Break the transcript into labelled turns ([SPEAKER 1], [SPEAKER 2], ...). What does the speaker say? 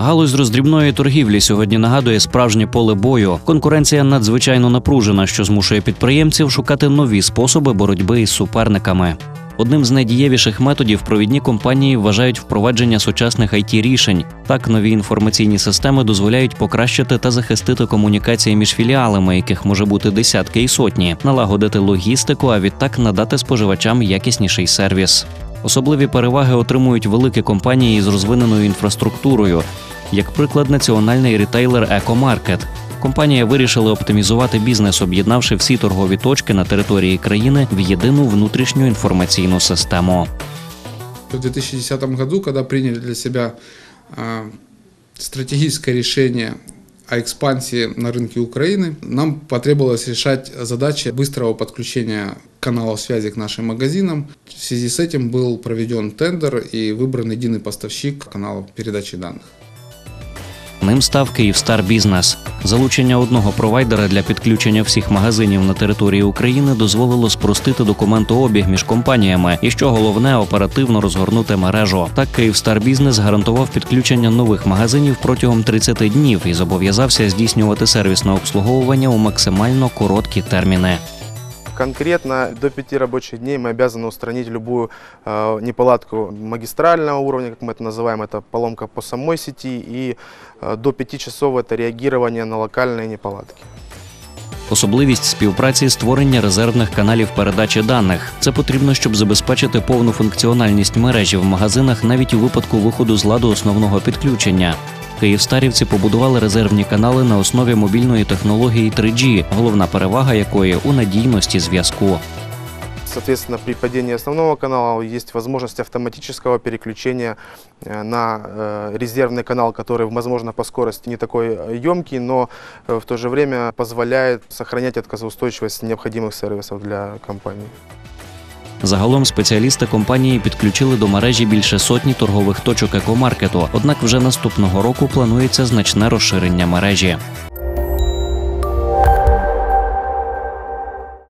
[SPEAKER 1] Галузь роздрібної торгівлі сьогодні нагадує справжнє поле бою. Конкуренція надзвичайно напружена, що змушує підприємців шукати нові способи боротьби із суперниками. Одним з найдієвіших методів провідні компанії вважають впровадження сучасних it рішень. Так, нові інформаційні системи дозволяють покращити та захистити комунікації між філіалами, яких може бути десятки і сотні, налагодити логістику, а відтак надати споживачам якісніший сервіс. Особливі переваги отримують великі компанії з розвиненою інфраструктурою, як приклад, національний рітейлер Екомаркет. Компанія вирішила оптимізувати бізнес, об'єднавши всі торгові точки на території країни в єдину внутрішню інформаційну систему.
[SPEAKER 2] В 2010 году, когда приняли для себя а, стратегическое решение о экспансии на рынке Украины, нам потребовалось решать задачи быстрого подключения каналов связи к нашим магазинам. В связи с этим был проведен тендер и выбран единый поставщик каналов передачи данных.
[SPEAKER 1] Ним став Київстар Бізнес. Залучення одного провайдера для підключення всіх магазинів на території України дозволило спростити документообіг між компаніями і, що головне, оперативно розгорнути мережу. Так, Київстар Бізнес гарантував підключення нових магазинів протягом 30 днів і зобов'язався здійснювати сервісне обслуговування у максимально короткі терміни.
[SPEAKER 3] Конкретно до пяти рабочих дней мы обязаны устранить любую э, неполадку магистрального уровня, как мы это называем, это поломка по самой сети, и э, до пяти часов это реагирование на локальные неполадки.
[SPEAKER 1] Особливість співпраці створення резервних каналів передачі даних. Це потрібно, щоб забезпечити повну функціональність мережі в магазинах навіть у випадку виходу з ладу основного підключення. Київстарівці побудували резервні канали на основі мобільної технології 3G, головна перевага якої у надійності зв'язку.
[SPEAKER 3] Соответственно, при падении основного канала есть возможность автоматического переключения э, на э, резервный канал, который, возможно, по скорости не такой емкий, но э, в то же время позволяет сохранять отказоустойчивость необходимых сервисов для компании.
[SPEAKER 1] Загалом спеціалісти компанії підключили до мережі більше сотні торгових точок екомаркету. Однак вже наступного року планується значне розширення мережі.